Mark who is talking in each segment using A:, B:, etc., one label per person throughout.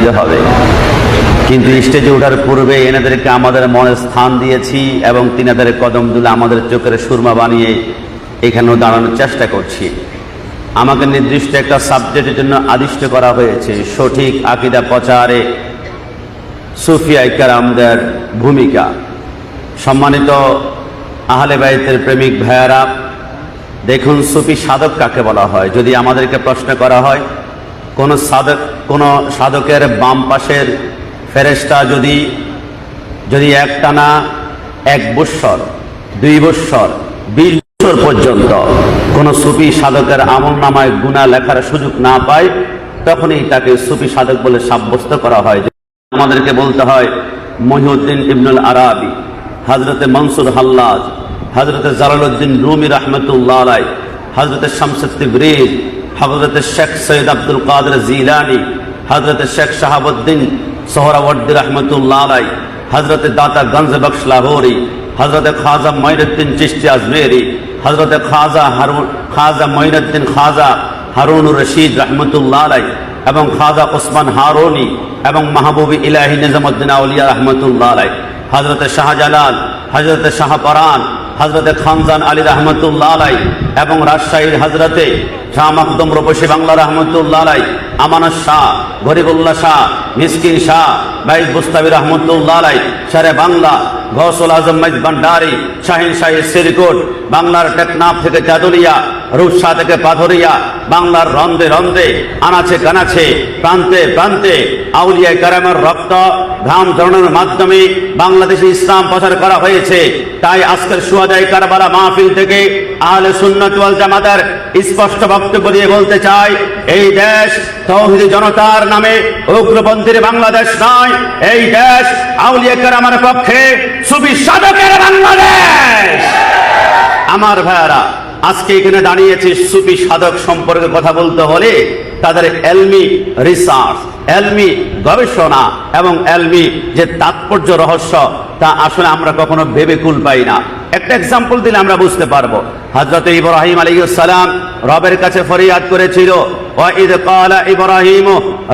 A: দিতে হবে। কিন্তু স্টেজে ওঠার পূর্বে এনাদেরকে আমাদের মনে স্থান দিয়েছি এবং তিনাদের কদম তুলে আমাদের চোখের সুরমা বানিয়ে এখানেও দাঁড়ানোর চেষ্টা করছি। আমাকে নির্দিষ্ট একটা সাবজেক্টের জন্য আদিষ্ট করা হয়েছে। সঠিক আকিদা প্রচারে সুফিয়া ইকারামদের ভূমিকা। সম্মানিত আহলে বাইতের প্রেমিক ভাইয়ারা, দেখুন সুফি সাধক কাকে বলা হয়? যদি আমাদেরকে প্রশ্ন করা হয় কোন সাধক কোনো সাধকের বাম পাশের ফেরেস্তা যদি যদি একটানা এক বৎসর, দুই বৎসর, বিশ বছর পর্যন্ত কোনো সুফি সাধকের আমল নামায় গুণা লেখার সুযোগ না পায়, তখনই তাকে সুফি সাধক বলে সাব্যস্ত করা হয়। আমাদেরকে বলতে হয়, মহিউদ্দিন ইবনুল আরাবি হজরতে মনসুর হাল্লাজ হজরতে জালালউদ্দিন রুমি রহমতুল্লাহ আলাই হজরতে শামসুদ্দিন হজরতে শেখ সৈয়দ আব্দুল কাদের জিলানি হজরতে শেখ শাহাবুদ্দিন সোহরাবর্দি রহমতুল্লাহ আলাই হজরতে দাতা গঞ্জ বক্স লাহোরি হজরতে খাজা মঈনুদ্দিন চিস্তি আজমেরি হজরতে খাজা হারুন, খাজা মঈনুদ্দিন খাজা হারুনুর রশিদ রহমতুল্লাহ আলাই এবং খাজা ওসমান হারুনি এবং মাহবুবি ইলাহি নিজামুদ্দিন আউলিয়া রহমতুল্লাহ আলাই হজরতে শাহজালাল হজরতে শাহপরান হজরতে খানজান আলী রহমতুল্লাহ আলাই এবং রাজশাহীর হজরতে শাহ মখদুম রবশী বাংলা রহমতুল্লাহ আলাই, আমানত শাহ, গরিবুল্লাহ শাহ, মিসকিন শাহ, বাইজ বুস্তাবি রহমতুল্লাহ আলাই সারে বাংলা গৌসুল আজম মজ ভান্ডারি, শাহিন শাহী সিরকুট বাংলার টেকনাফ থেকে চাদুলিয়া, রূপসা থেকে পাথরিয়া, বাংলার রন্দে রন্দে আনাছে কানাছে প্রান্তে প্রান্তে, আউলিয়া কারামের রক্ত ঘাম ধরনের মাধ্যমে বাংলাদেশে ইসলাম প্রচার করা হয়েছে। তাই আজকের সুয়াদাই কারবালা মাহফিল থেকে আহলে সুন্নাত জামাতের স্পষ্ট বক্তব্য দিয়ে বলতে চাই, এই দেশ তৌহিদি জনতার নামে উগ্রপন্থীর বাংলাদেশ নয়, এই দেশ আউলিয়া কারামের পক্ষে সুবি সাধকের বাংলাদেশ। আমার ভাইয়ারা, আজকে এখানে দাঁড়িয়েছে সুফি সাধক সম্পর্কে কথা বলতে হলে তাদের এলমি রিসার্চ এলমি গবেষণা এবং এলমি যে তাৎপর্য রহস্য, তা আসলে আমরা কখনো ভেবে কুল পাই না। একটা এক্সাম্পল দিলে আমরা বুঝতে পারব। হজরত ইব্রাহিম আলী আলাইসালাম রবের কাছে ফরিয়াদ করেছিল ওয়াইদ ক্বালা ইব্রাহিম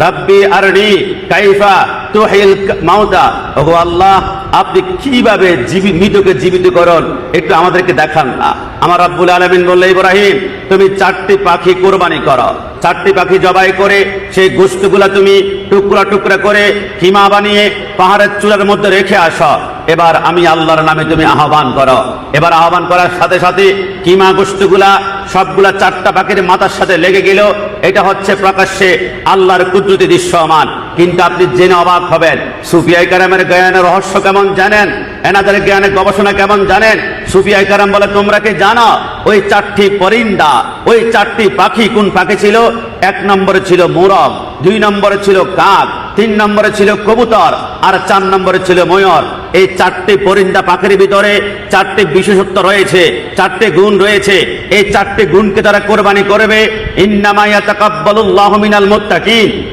A: রাব্বি আরনি কাইফা তুহিল মাউতা ওগো আল্লাহ, আপনি কীভাবে জীবিত মৃতকে জীবিত করন? একটু আমাদেরকে দেখান। না আমার রব্বুল আলমিন বললে, ইব্রাহিম, তুমি চারটি পাখি কোরবানি করো। চারটি পাখি জবাই করে, সেই গোস্তগুলা তুমি টুকরা টুকরা করে কিমা বানিয়ে পাহাড়ের চূড়ার মধ্যে রেখে আসো। এবার আমি আল্লাহর নামে তুমি আহ্বান করো। এবার আহ্বান করার সাথে সাথে কিমা গোস্তগুলা সবগুলা চারটা পাখির মাথার সাথে লেগে গেল। এটা হচ্ছে প্রকাশ্যে আল্লাহর কুদরতি দৃশ্যমান। কিন্তু আপনি জেনে অবাক হবেন সুফিয়াই কারামের জ্ঞানের রহস্য কেমন জানেন? এনাদের জ্ঞানের গবেষণা কেমন জানেন? সুফিয়াই কারাম বলে, তোমরা কি জানো, ওই চারটি পরিন্দা, ওই চারটি পাখি কোন পাখি ছিল? এক নম্বরে ছিল মোরগ, দুই নম্বরে ছিল কাক তিন নম্বরে ছিল কবুতর আর চার নম্বরে ছিল ময়ূর। এই চারটি পরিন্দা পাখির ভিতরে চারটি বিশেষত্ব রয়েছে, চারটি গুণ রয়েছে। এই চারটি গুণকে তারা কোরবানি করবে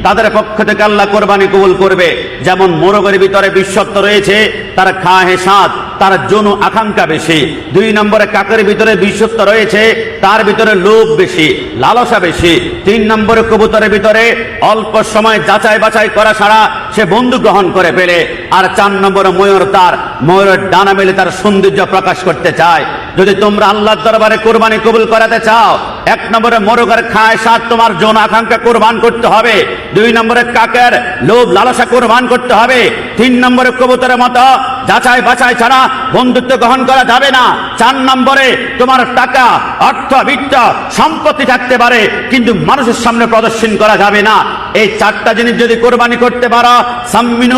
A: তাদের পক্ষ থেকে আল্লাহ কোরবানি কবুল করবে। যেমন মোরগের ভিতরে বিশ্বত্ব রয়েছে, তার খাহে সাত তার যৌন আকাঙ্ক্ষা বেশি। দুই নম্বরে কাকের ভিতরে বিশ্বত্ব রয়েছে, তার ভিতরে লোভ বেশি, লালসা বেশি। তিন নম্বর কবুতরের ভিতরে অল্প সময় যাচাই বাছাই করা ছাড়া সে বন্ধু গ্রহণ করে পেলে আর চার নম্বরে ময়ূর তার, ময়ূরের ডানা মেলে তার সৌন্দর্য প্রকাশ করতে চায়। যদি তোমরা আল্লাহর দরবারে কোরবানি কবুল করাতে চাও, এক নম্বরে মোরগের খায়, সাত তোমার যৌন আকাঙ্ক্ষা কোরবান করতে হবে, দুই নম্বরে কাকের লোভ লালসা কোরবান করতে হবে, তিন নম্বরে কবুতরের মতো যাচাই বাছাই ছাড়া বন্ধুত্ব গ্রহণ করা যাবে না, চার নম্বরে তোমার টাকা, অর্থ, বিত্ত, সম্পত্তি থাকতে পারে, কিন্তু মানুষের সামনে প্রদর্শন করা যাবে না এই চারটা জিনিস যদি কোরবানি করতে পারো সাম্মিনু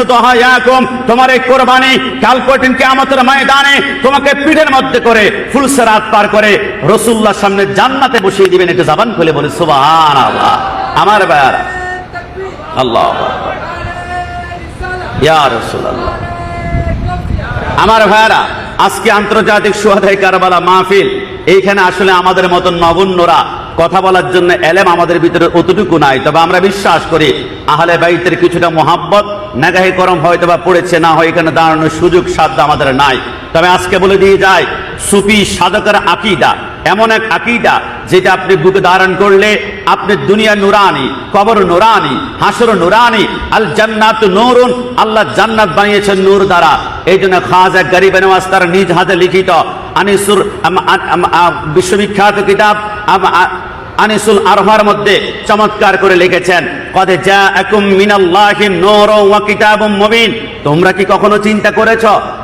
A: তোমার এই কোরবানি কাল কঠিন কেয়ামতের ময়দানে তোমাকে পিঠের মধ্যে করে ফুলসেরাত পার করে রসুল্লাহর সামনে জান্নাতে বসিয়ে দিবেন, একটু জাবান খুলে বলে সুবহান আল্লাহ আমার বেয়ার আল্লাহ ইয়া রাসূলুল্লাহ। আমার ভাইয়ারা, আজকে আন্তর্জাতিক সুহাদাই কারবালা মাহফিল এইখানে আসলে আমাদের মতন নগণ্যরা কথা বলার জন্য এলেম আমাদের ভিতরে অতটুকু নাই। তবে আমরা বিশ্বাস করি, আহলে বাইতের কিছুটা মোহাব্বত, নাগাহি করম হয়তো বা পড়েছে, না হয় এখানে দাঁড়ানোর সুযোগ সাধ্য আমাদের নাই। তবে আজকে বলে দিয়ে যায় সুফি সাধকের আকিদা, এমন এক আকিদা যেটা আপনি বুকে ধারণ করলে আপনি দুনিয়া নুরানি, কবর নুরানি, হাসর নুরানি, আল জান্নাত নুরুন, আল্লাহ জান্নাত বানিয়েছেন নূর দ্বারা। এই জন্য খাজা গরিব নওয়াজ তার নিজ হাতে লিখিত আনিসুর বিশ্ববিখ্যাত কিতাব আনিসুল আরহার মধ্যে চমৎকার করে লিখেছেন, কদে যা একুম মিনাল্লাহি নূর ওয়া কিতাবুম মুবিন। তোমরা কি কখনো চিন্তা করেছ,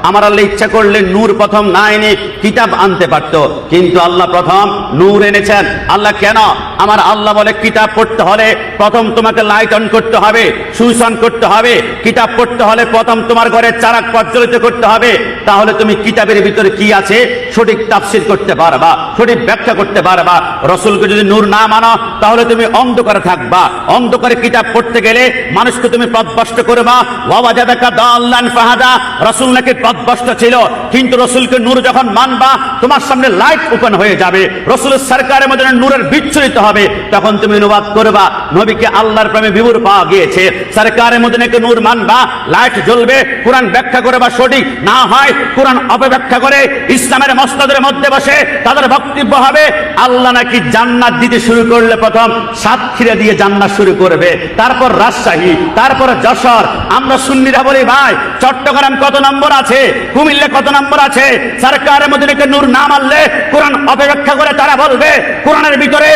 A: আমার আল্লাহ ইচ্ছা করলে নূর প্রথম না এনে কিতাব আনতে পারত। কিন্তু আল্লাহ প্রথম নূর এনেছেন। আল্লাহ কেন আমার আল্লাহ বলে, কিতাব পড়তে হলে প্রথম তোমাকে লাইট অন করতে হবে সুইচ অন করতে হবে। কিতাব পড়তে হলে প্রথম তোমার ঘরে চারাক প্রজ্বলিত করতে হবে। তাহলে তুমি কিতাবের ভিতরে কি আছে সঠিক তাফসির করতে পারবা, সঠিক ব্যাখ্যা করতে পারবা। রসুলকে যদি নূর না মানো, তাহলে তুমি অন্ধকারে থাকবা। অন্ধকারে কিতাব পড়তে গেলে মানুষকে তুমি পথভ্রষ্ট করবা। বাবা জাদাকা দাল্লান ফাহাদা, রসুল নাকি পথভ্রষ্ট ছিল, কিন্তু রসুলকে নূর যখন মানবা, তোমার সামনে লাইট ওপেন হয়ে যাবে। রসুলের সরকারের মধ্যে নূরের বিচ্ছুরিত হবে। তখন তুমি অনুবাদ করবা। নবীকে আল্লাহর প্রেমে বিভুর পাওয়া গিয়েছে। সরকারের মধ্যে নাকি নূর মানবা, লাইট জ্বলবে, কোরআন ব্যাখ্যা করে বা সঠিক না হয়, কোরআন অপব্যাখ্যা করে ইসলামের মসনদের মধ্যে বসে তাদের বক্তব্য হবে। আল্লাহ নাকি জান্নাত দিতে শুরু করলে প্রথম সাতক্ষীরা দিয়ে জান্নাত শুরু করবে। তারপর রাজশাহী, তারপর যশোর। আমরা সুন্নিরা বলি, ভাই, চট্টগ্রাম কত নম্বর আছে? কুমিল্লা কত নম্বর আছে? সরকারের মধ্যে নাকি নূর না মানলে কোরআন অপব্যাখ্যা করে তারা বলবে, কোরআনের ভিতরে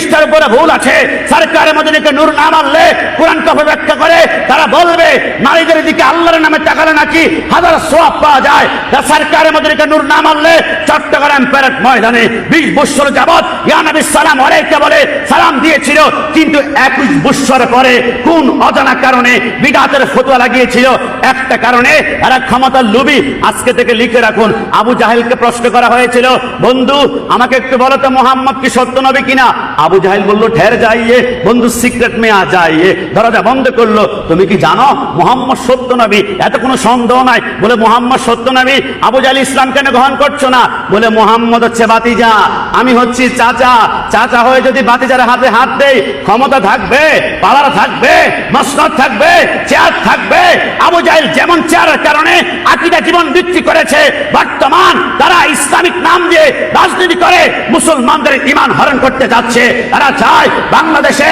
A: তিরিশটার উপরে ভুল আছে। সরকারের মধ্যে নাকি নূর না মানলে কোরআনকে অপব্যাখ্যা করে, তারা বলবে, নারীদের দিকে আল্লাহর নামে তাকালে নাকি হাজার সোয়াব পাওয়া যায়। তা সরকারের মধ্যে নাকি নূর না মানলে চট্টগ্রাম প্যারেড ময়দানে বিশ বৎসর যাবৎ ইয়ানবী সালাম আলাইকে বলে সালাম দিয়েছিল, কিন্তু একুশ বৎসর পরে কোন অজানা কারণে বিদাতের ফতোয়া লাগিয়েছিল? একটা কারণে, এরা ক্ষমতার লুবি আজকে থেকে লিখে রাখুন, আবু জাহেলকে প্রশ্ন করা হয়েছিল, বন্ধু, আমাকে একটু বলো তো মোহাম্মদ কি সত্য নবী কিনা? আবু জাহেল বলল, ঠের যাইয়ে, বন্ধু সিক্রেট মে আ যাইয়ে। দরজা বন্ধ করল। তুমি কি জানো, মোহাম্মদ সত্য নবী এত কোনো সন্দেহ নাই। বলে, মোহাম্মদ সত্য নবী আবু জাহেল ইসলাম কেন গ্রহণ করছ না? বলে, মোহাম্মদ হচ্ছে বাতিজা। আমি হচ্ছি চাচা। চাচা হয়ে যদি বাতিজার হাতে হাত দেই, ক্ষমতা থাকবে পাওয়ার থাকবে মসনদ থাকবে, চেয়ার থাকবে। আবু জাহেল যেমন চেয়ারের কারণে আকিদা জীবন বিক্রি করেছে, বর্তমান তারা ইসলামিক নাম দিয়ে রাজনীতি করে মুসলমানদের ইমান হরণ করতে যাচ্ছে। তারা চায় বাংলাদেশে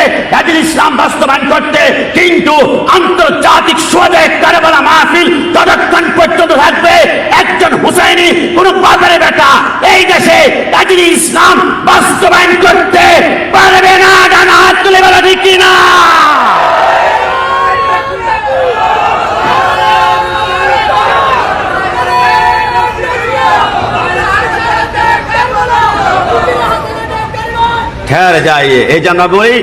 A: ইসলাম বাস্তবায়ন করতে, কিন্তু আন্তর্জাতিক সোজা কারবালা মাহফিল ততক্ষণ পর্যন্ত থাকবে একজন হুসাইনি, কোন বাজারে বেটা। এই দেশে এদিন ইসলাম বাস্তবায়ন করতে পারবে না, ডানা হাত তুলে বেলা, ঠিক না ঠের যায়। এই জন্য বলি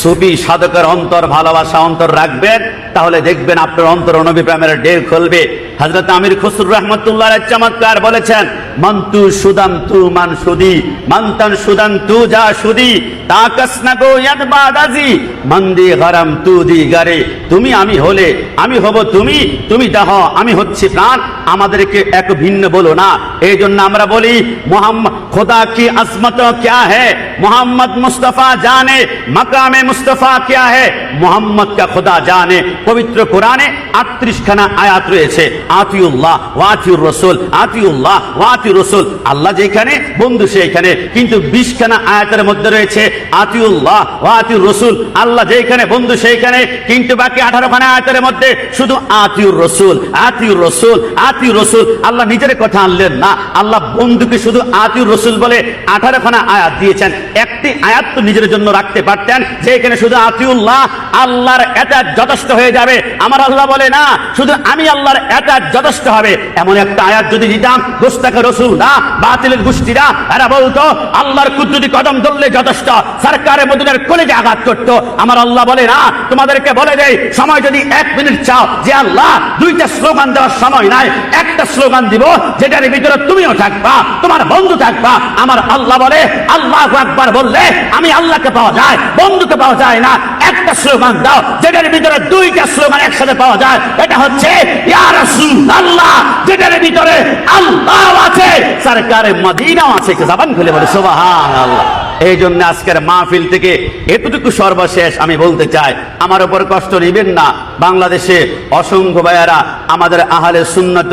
A: সুফি সাধকের অন্তর ভালোবাসা অন্তর রাখবেন। তাহলে দেখবেন আপনার অন্তর নবী ডের খুলবে। হজরত আমির খসরুর রহমতুল্লাহ চমৎকার বলেছেন, মন্তু সুদাম তু মান সুদি, মন্তন সুদাম তু যা সুদি, তা কসনা গো মন্দি তু দি গারে, তুমি আমি হলে, আমি হব তুমি তুমি দাহ, আমি হচ্ছি প্রাণ, আমাদেরকে এক ভিন্ন বলো না। এই জন্য আমরা বলি, মোহাম্মদ, খোদা কি আসমত ক্যা মোহাম্মদ মুস্তফা জানে, মকামে মুস্তফা ক্যা হ্যাঁ মোহাম্মদ কা খোদা জানে পবিত্র কোরআনে আটত্রিশ খানা আয়াত রয়েছে। আতিউল্লাহ, ওয়াতিউর রসুল, আতিউল্লাহ ওয়াতি রসুল। আল্লাহ যেখানে, বন্ধু সেইখানে। কিন্তু বিশ খানা আয়াতের মধ্যে রয়েছে আতিউল্লাহ ওয়াতিউর রসুল আল্লাহ যেখানে বন্ধু সেইখানে। কিন্তু বাকি আঠারো খানা আয়াতের মধ্যে শুধু আতিউর রসুল আতিউর রসুল আতিউর রসুল আল্লাহ নিজের কথা আনলেন না। আল্লাহ বন্ধুকে শুধু আতিউর রসুল বলে আঠারো খানা আয়াত দিয়েছেন। একটি আয়াত তো নিজের জন্য রাখতে পারতেন। যে এখানে শুধু আতিউল্লাহ, আল্লাহর এটা যথেষ্ট হয়ে যাবে। আমার আল্লাহ বলে না, শুধু আমি আল্লাহর এটা যথেষ্ট হবে। এমন একটা আয়াত যদি দিতাম গোস্তাকে রসুল না, বাতিলের গোষ্ঠীরা, এরা বলতো, আল্লাহর কুদ্দুতি কদম ধরলে যথেষ্ট। সরকারের মদিনের কলেজে আঘাত করত, আমার আল্লাহ বলে, না, তোমাদেরকে বলে দেয় সময় যদি এক মিনিট চাও, যে আল্লাহ দুইটা স্লোগান দেওয়ার সময় নাই, একটা স্লোগান দিব, যেটার ভিতরে তুমিও থাকবা, তোমার বন্ধু থাকবা। আমার আল্লাহ বলে, আল্লাহ একবার বললে আমি আল্লাহকে পাওয়া যায়, বন্ধুকে পাওয়া যায় না, একটা স্লোগান দাও, যেটার ভিতরে দুইটা স্লোগান একসাথে পাওয়া যায়, এটা হচ্ছে রাসূলুল্লাহ যেটার ভিতরে আল্লাহ আছে সরকারে মদিনাও আছে জবান খুলে বলে, সুবহানাল্লাহ। এই জন্য আজকের মাহফিল থেকে এতটুকু সর্বশেষ আমি বলতে চাই, আমার উপর কষ্ট নেবেন না। বাংলাদেশে অসংখ্য ভাইয়ারা আমাদের আহালে সুন্নত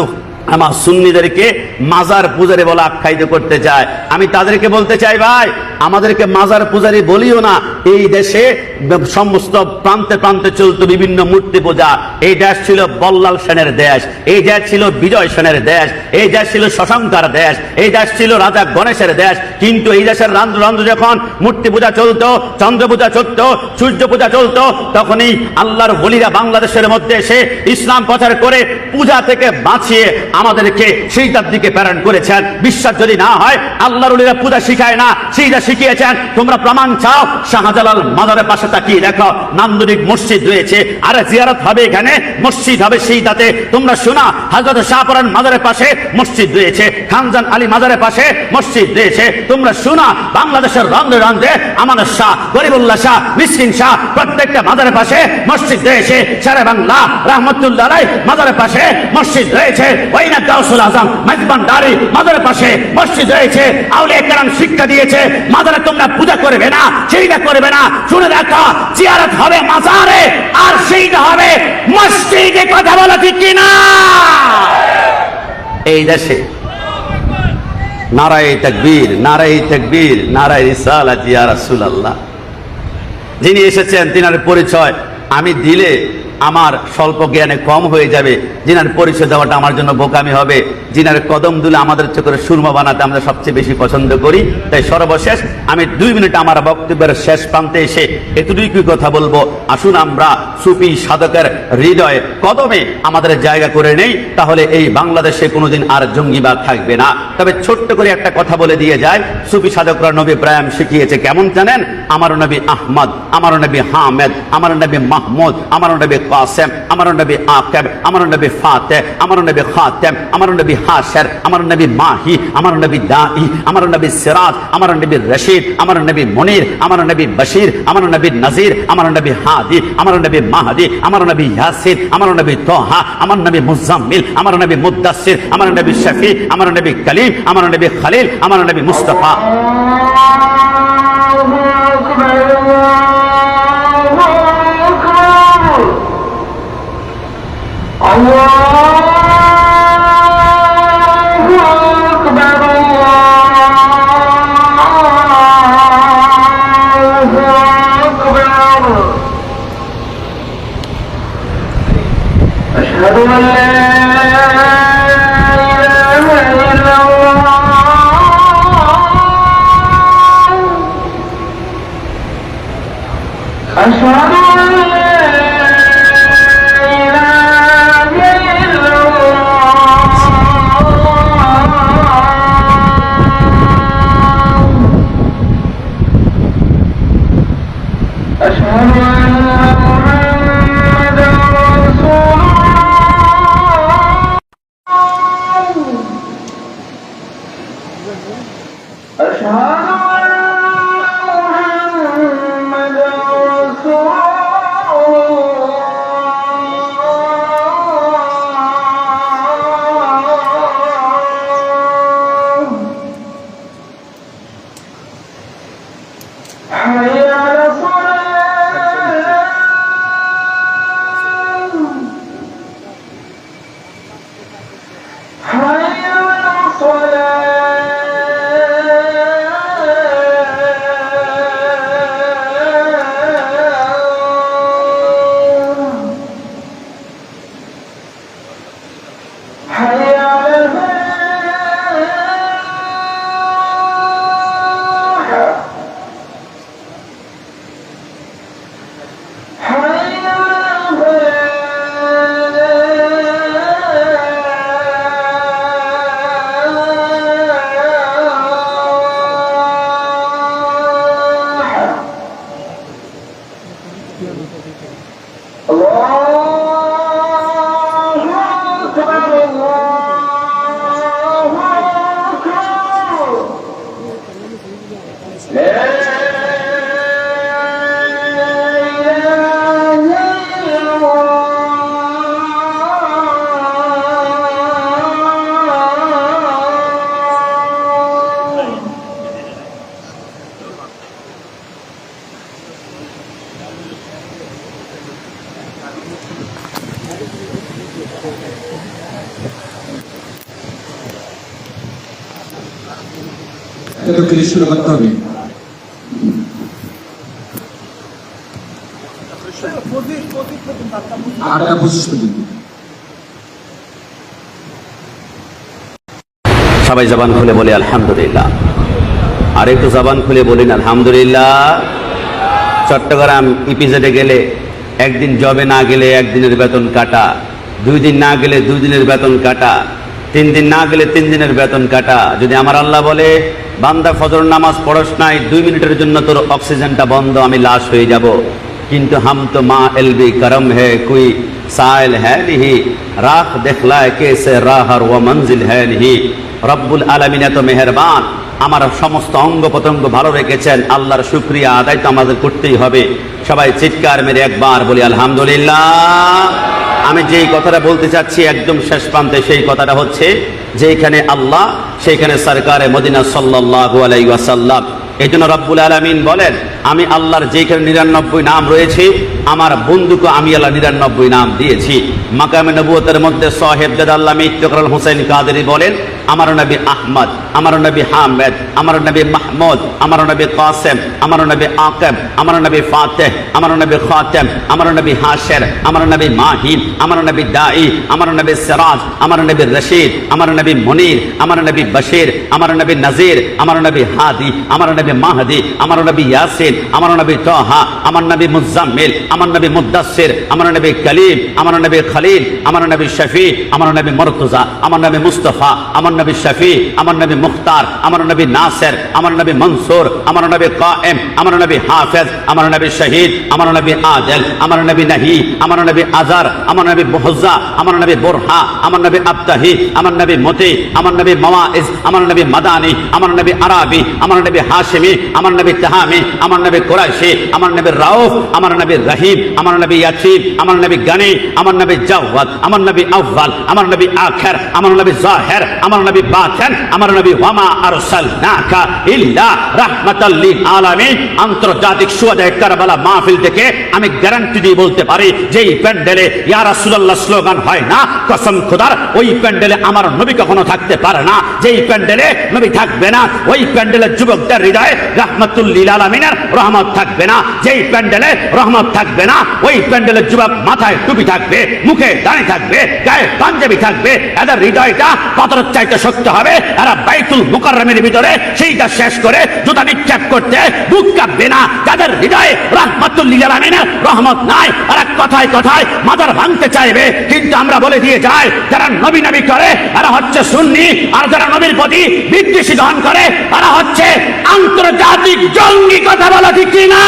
A: আমার সুন্নিদেরকে মাজার পূজারি বলে আখ্যায়িত করতে চায়। আমি তাদেরকে বলতে চাই, ভাই, আমাদেরকে মাজার পূজারি বলিও না। এই দেশে সমস্ত প্রান্তে প্রান্তে চলতো বিভিন্ন মূর্তি পূজা। এই দেশ ছিল বল্লাল সেনের দেশ, এই দেশ ছিল বিজয় সেনের দেশ, এই দেশ ছিল শশঙ্কার দেশ, এই দেশ ছিল রাজা গণেশের দেশ। কিন্তু এই দেশের রান্দ্র রান্দ্র যখন মূর্তি পূজা চলতো, চন্দ্র পূজা চলতো, সূর্য পূজা চলতো, তখনই আল্লাহর বলিরা বাংলাদেশের মধ্যে এসে ইসলাম প্রচার করে পূজা থেকে বাঁচিয়ে আমাদেরকে সেইটার দিকে প্রেরণ করেছেন। বিশ্বাস যদি না হয়, আল্লাহর বলিরা পূজা শিখায় না সেইটা শিখিয়েছেন। তোমরা প্রমাণ চাও, শাহজালাল মাজারের পাশে তাকিয়ে দেখো, নান্দনিক মসজিদ রয়েছে। আর জিয়ারত হবে এখানে, মসজিদ হবে সেইটাতে। তোমরা শোনা হজরত শাহপুরান মাজারের পাশে মসজিদ রয়েছে, খানজান আলী মাজারের পাশে মসজিদ রয়েছে। তোমরা শোনা, বাংলাদেশের রন্ধ্রে রন্ধ্রে আমাদের শাহ, গরিবুল্লাহ শাহ, মিসকিন শাহ, প্রত্যেকটা মাজারের পাশে মসজিদ রয়েছে। সারা বাংলা রহমতুল্লাহ মাজারের পাশে মসজিদ রয়েছে। আজম মেজবান দারি পাশে মসজিদ রয়েছে, আউলিয়া কেরাম শিক্ষা দিয়েছে মাজারে তোমরা পূজা করবে না সেইটা করবে না, শুনে দেখো, জিয়ারত হবে মাজারে, আর সেইটা হবে মসজিদে কথা বলা ঠিক কিনা? এই দেশে নারায় তকবীর নারায় তকবীর, নারায় রিসালাত, ইয়া যিনি এসেছেন, তিনার পরিচয় আমি দিলে আমার স্বল্প জ্ঞানে কম হয়ে যাবে। জিনার পরিচয় দেওয়াটা আমার জন্য বোকামি হবে। যিনার কদম দুলে আমাদের চোখের সুরমা বানাতে আমরা সবচেয়ে বেশি পছন্দ করি। তাই সর্বশেষ আমি দুই মিনিট আমার বক্তব্যের শেষ প্রান্তে এসে এতটুকুই কথা বলব আসুন আমরা সুফি সাধকের হৃদয়ে কদমে আমাদের জায়গা করে নেই তাহলে এই বাংলাদেশে কোনোদিন আর জঙ্গিবাদ থাকবে না তবে ছোট্ট করে একটা কথা বলে দিয়ে যায় সুফি সাধকরা নবী প্রায়াম শিখিয়েছে কেমন জানেন আমার নবী আহমদ আমার নবী হামেদ আমার নবী মাহমুদ আমার নবী কাসেম আমার নবী আকেব আমার নবী ফাতে আমার নবী খাতেম আমার নবী হাসের আমার নবী মাহি আমার নবী দাই আমার নবী সিরাজ আমার নবী রশিদ আমার নবী মনির আমার নবী বশির আমার নবী নাজির আমার নবী হাদি আমার নবী মাহাদি আমার নবী ইয়াসির আমার নবী তোহা আমার নবী মুজাম্মিল আমার নবী মুদাসির আমার নবী শফি আমার নবী কলিম আমার নবী খালিল আমার নবী মুস্তফা
B: Allah
C: এটা ক্লিক শুরু করতে হবে। আটটা পঁচিশ পর্যন্ত।
A: সবাই জবান খুলে বলি, আলহামদুলিল্লাহ। আর একটু জবান খুলে বলিন আলহামদুলিল্লাহ। চট্টগ্রাম ইপিজেডে গেলে একদিন জবে না গেলে একদিনের বেতন কাটা, দুই দিন না গেলে দুই দিনের বেতন কাটা, তিন দিন না গেলে তিন দিনের বেতন কাটা। যদি আমার আল্লাহ বলে বান্দা ফজর নামাজ পড়স নাই, দুই মিনিটের জন্য তোর অক্সিজেনটা বন্ধ, আমি লাশ হয়ে যাব। কিন্তু হাম তো মা এলবি করম হে, কুই সাইল হ্যা নিহি। রাখ দেখলায় কে সে রাহার ও মঞ্জিল হ্যা রব্বুল আলমিন এত মেহরবান, আমার সমস্ত অঙ্গ প্রত্যঙ্গ ভালো রেখেছেন, আল্লাহর শুক্রিয়া আদায় তো আমাদের করতেই হবে। সবাই চিৎকার মেরে একবার বলি, আলহামদুলিল্লাহ। আমি যেই কথাটা বলতে চাচ্ছি একদম শেষ প্রান্তে সেই কথাটা হচ্ছে যেখানে আল্লাহ, সেইখানে সরকারে মদিনা সাল্লাহ আলাইসাল্লাম এই জন্য রব্বুল আলমিন বলেন, আমি আল্লাহর যেখানে নিরানব্বই নাম রয়েছে আমার বন্ধুকে আমি আল্লাহ নিরানব্বই নাম দিয়েছি মাকামে নবুয়তের মধ্যে সাহেব জাদাল্লাহ ইফতেকরুল হোসেন কাদেরি বলেন আমার নবী আহমদ আমার নবী হামেদ আমার নবী মাহমুদ আমার নবী কাসেম আমার নবী আকেব আমার নবী ফাতেহ আমার নবী খাতেম আমার নবী হাশের আমার নবী মাহিন আমার নবী দাই আমার নবী সিরাজ আমার নবী রশিদ আমার নবী মনির আমার নবী বশির আমার নবী নজির আমার নবী হাদি আমার নবী মাহদি আমার নবী ইয়াসিন আমার নবী তহা আমার নবী মুজাম্মিল আমার নবী মুদাসির আমার নবী কলিম আমার নবী খলিল আমার নবী শফি আমার নবী মর্তুজা আমার নবী মুস্তফা আমার নবী শফি আমার নবী মুখতার আমার নবী নাসের আমার নবী মনসুর আমার নবী কায়েম আমার নবী হাফেজ আমার নবী শহীদ আমার নবী আদেল আমার নবী নাহি আমার নবী আজার আমার নবী বহুজা আমার নবী বোরহা আমার নবী আবতাহি আমার নবী মতি আমার নবী মাওয়াইজ আমার নবী মাদানি আমার নবী আরাবি আমার নবী হাশিমি আমার নবী তাহামি আমার নবী কুরাইশি আমার নবী রাউফ আমার নবী রহিম, আমার নবী ইয়াসিন, আমার নবী গানি, আমার নবী জাওয়াদ, আমার নবী আউয়াল, আমার নবী আখির, আমার নবী জাহির, আমার নবী বাতিন, আমার নবী ওয়ামা আরসালনাকা ইল্লা রাহমাতাল লিল আলামিন। আন্তর্জাতিক সুহাদায়ে কারবালা মাহফিল থেকে আমি গ্যারান্টি দিয়ে বলতে পারি যে এই প্যান্ডেলে ইয়া রাসূলুল্লাহ স্লোগান হয় না, কসম খোদার, ওই প্যান্ডেলে আমার নবী কখনো থাকতে পারে না। যেই প্যান্ডেলে নবী থাকবে না, ওই প্যান্ডেলের যুবকদের হৃদয়ে রাহমাতুল লিল আলামিনের রহমত থাকবে না। যেই প্যান্ডেলে রহমত থাকবে না। ওই প্যান্ডেলের যুবক মাথায় টুপি থাকবে, মুখে দাঁড়িয়ে থাকবে, গায়ে পাঞ্জাবি থাকবে। এদের হৃদয়টা পাথরের চাইতে শক্ত হবে। এরা বাইতুল মুকাররমের ভিতরে সেইটা শেষ করে জুতা নিক্ষেপ করতে বুক কাঁপবে না। যাদের হৃদয়ে রাহমাতুল লিল আলামিনের রহমত নাই, এরা কথায় কথায় মাদার ভাঙতে চাইবে। কিন্তু আমরা বলে দিয়ে যাই, যারা নবী নবী করে, এরা হচ্ছে সুন্নি। আর যারা নবীর প্রতি বিদ্বেষী দহন করে, এরা হচ্ছে আন্তর্জাতিক জঙ্গি কথা বলা ঠিক কিনা?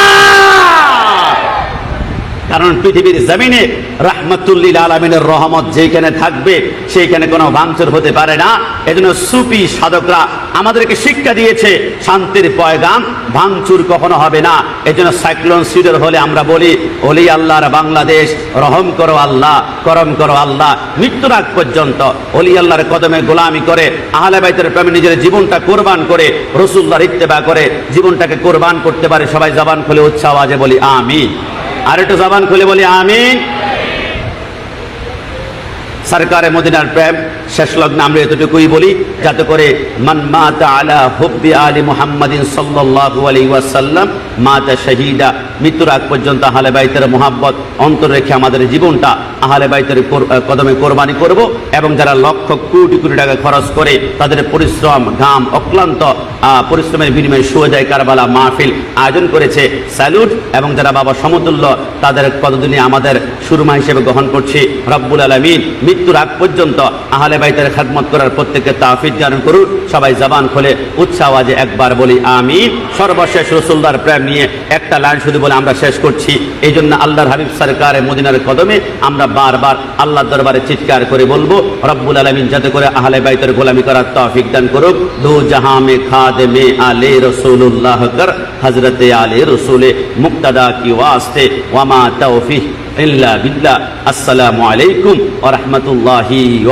A: কারণ পৃথিবীর জমিনে রাহমাতুল্লিল আলমিনের রহমত যেখানে থাকবে, সেইখানে কোনো ভাঙচুর হতে পারে না। এজন্য সুফি সাধকরা আমাদেরকে শিক্ষা দিয়েছে, শান্তির পয়গাম ভাঙচুর কখনো হবে না। এজন্য সাইক্লোন সিডর হলে আমরা বলি অলি আল্লাহর বাংলাদেশ, রহম করো আল্লাহ, করম করো আল্লাহ। মৃত্যুর আগ পর্যন্ত অলি আল্লাহর কদমে গোলামি করে, আহলে বাইতের প্রেমে নিজের জীবনটা কোরবান করে, রসুল্লাহর ইত্তেবা করে, জীবনটাকে কোরবান করতে পারে। সবাই জবান খুলে উৎসাহ আওয়াজে বলি, আমিন। আর একটু জবান খুলে বলি আমিন। সরকারে মদিনার প্রেম। শেষ লগ্ন আমরা এতটুকুই বলি, যাতে করে মান মাতা আলা হুব্বি আলী মুহাম্মাদিন সাল্লাল্লাহু আলাইহি ওয়াসাল্লাম, মাতা শহীদা, মৃত্যুর আগ পর্যন্ত আহলে বাইতের মোহাব্বত অন্তর রেখে আমাদের জীবনটা আহলে বাইতের কদমে কোরবানি করব এবং যারা লক্ষ কোটি কোটি টাকা খরচ করে তাদের পরিশ্রম, ঘাম, অক্লান্ত পরিশ্রমের বিনিময়ে সুজায় কারবালা মাহফিল আয়োজন করেছে। স্যালুট। এবং যারা বাবা সমতুল্য, তাদের কতদিনই আমাদের সুরমা হিসেবে গ্রহণ করছি। রব্বুল আলমিন, মৃত্যুর আগ পর্যন্ত আহলে বাইতের খেদমত করার প্রত্যেককে তাফিজ জানান করুন। সবাই জবান খোলে উৎসাহ আজে একবার বলি আমি সর্বশেষ রসুলদার প্রেম নিয়ে একটা লাইন শুধু বলে আমরা শেষ করছি। এই জন্য আল্লাহর হাবিব সরকার মদিনার কদমে আমরা বারবার আল্লাহ দরবারে চিৎকার করে বলব, রব্বুল আলমিন যাতে করে আহলে বাইতের গোলামি করার তৌফিক দান করুক। দু জাহাঁ মে খাদ মে আলে রসুল্লাহ কর হজরত আলে রসুলে মুক্তদা কি ওয়াস্তে ওয়ামা তৌফিক। ইল্লা বিল্লাহ। আসসালামু আলাইকুম ওয়া রাহমাতুল্লাহি